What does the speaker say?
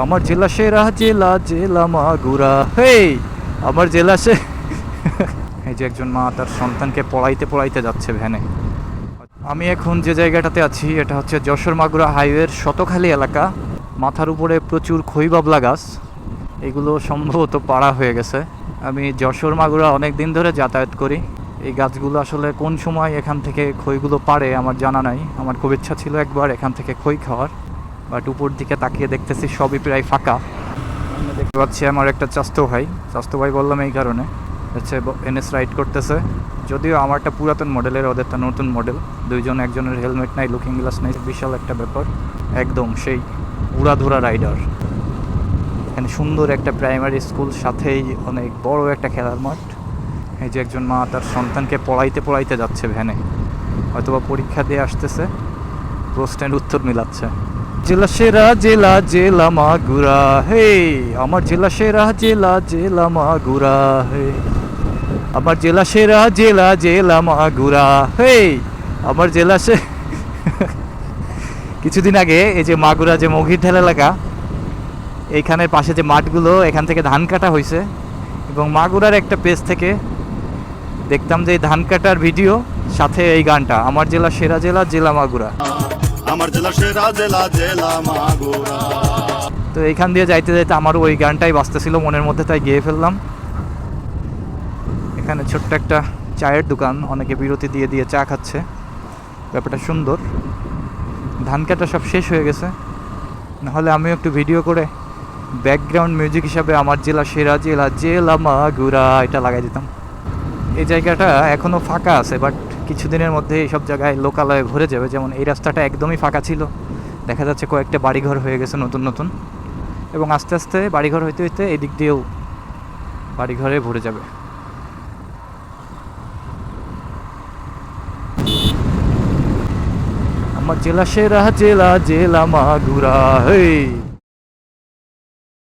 আমার জেলা সেরা জেলা জেলা মাগুরা। হে আমার জেলা সে এই যে একজন মা তার সন্তানকে পড়াইতে পড়াইতে যাচ্ছে ভ্যানে। আমি এখন যে জায়গাটাতে আছি, এটা হচ্ছে যশোর মাগুরা হাইওয়ের শতখালি এলাকা। মাথার উপরে প্রচুর খইবাবলা গাছ। এগুলো সম্ভবত পাড়া হয়ে গেছে। আমি যশোর মাগুরা অনেক দিন ধরে যাতায়াত করি। এই গাছগুলো আসলে কোন সময় এখান থেকে খইগুলো পারে আমার জানা নাই। আমার খুব ইচ্ছা ছিল একবার এখান থেকে খই খাওয়ার। বাট উপর দিকে তাকিয়ে দেখতেছি সবই প্রায় ফাঁকা। আমি দেখতে পাচ্ছি আমার একটা চাস্তো ভাই। চাস্তো ভাই বললাম এই কারণে। হচ্ছে এনএস রাইড করতেছে। যদিও আমারটা পুরাতন মডেলের, ওদেরটা নতুন মডেল। দুইজন, একজনের হেলমেট নাই লুকিং গ্লাস নাই, বিশাল একটা ব্যাপার। একদম সেই উড়াধুরা রাইডার। এখানে সুন্দর একটা প্রাইমারি স্কুল, সাথেই অনেক বড় একটা খেলার মাঠ। এই যে একজন মা তার সন্তানকে পড়াইতে পড়াইতে যাচ্ছে ভ্যানে। হয়তোবা পরীক্ষা দিয়ে আসতেছে। প্রশ্নের উত্তর মিলাচ্ছে। জেলা সেরা, জেলা জেলা মাগুরা, হে। আমার জেলা সেরা, জেলা জেলা মাগুরা, হে। আমার জেলা সেরা, জেলা জেলা মাগুরা, হে। আমার জেলা সে, কিছুদিন আগে এই যে মাগুরা যে মঘিরঢাল এলাকা, এইখানের পাশে যে মাঠগুলো, এখান থেকে ধান কাটা হয়েছে এবং মাগুরার একটা পেজ থেকে দেখতাম যে এই ধান কাটার ভিডিও, সাথে এই গানটা, আমার জেলা সেরা, জেলা জেলা মাগুরা। আমার জেলা সেরা জেলা জেলা মাগুরা। তো এইখান দিয়ে যাইতে যাইতে আমারও ওই গানটাই বাজতেছিল, মনের মধ্যে তাই গেয়ে ফেললাম। এখানে ছোট্ট একটা চায়ের দোকান, অনেকে বিরতি দিয়ে দিয়ে চা খাচ্ছে। ব্যাপারটা সুন্দর। ধান কাটা সব শেষ হয়ে গেছে। নাহলে আমিও একটু ভিডিও করে ব্যাকগ্রাউন্ড মিউজিক হিসাবে আমার জেলা সেরা জেলা জেলা মাগুরা এটা লাগাই দিতাম। এই জায়গাটা এখনও ফাঁকা আছে, বাট কিছুদিনের মধ্যে এইসব জায়গায় লোকালয়ে ভরে যাবে। যেমন এই রাস্তাটা একদমই ফাঁকা ছিল। দেখা যাচ্ছে কয়েকটা বাড়িঘর হয়ে গেছে নতুন নতুন। এবং আস্তে আস্তে বাড়িঘর হইতে হইতে এদিক দিয়েও বাড়িঘরে ভরে যাবে। আমার জেলা সেরা জেলা জেলা মাগুরা হে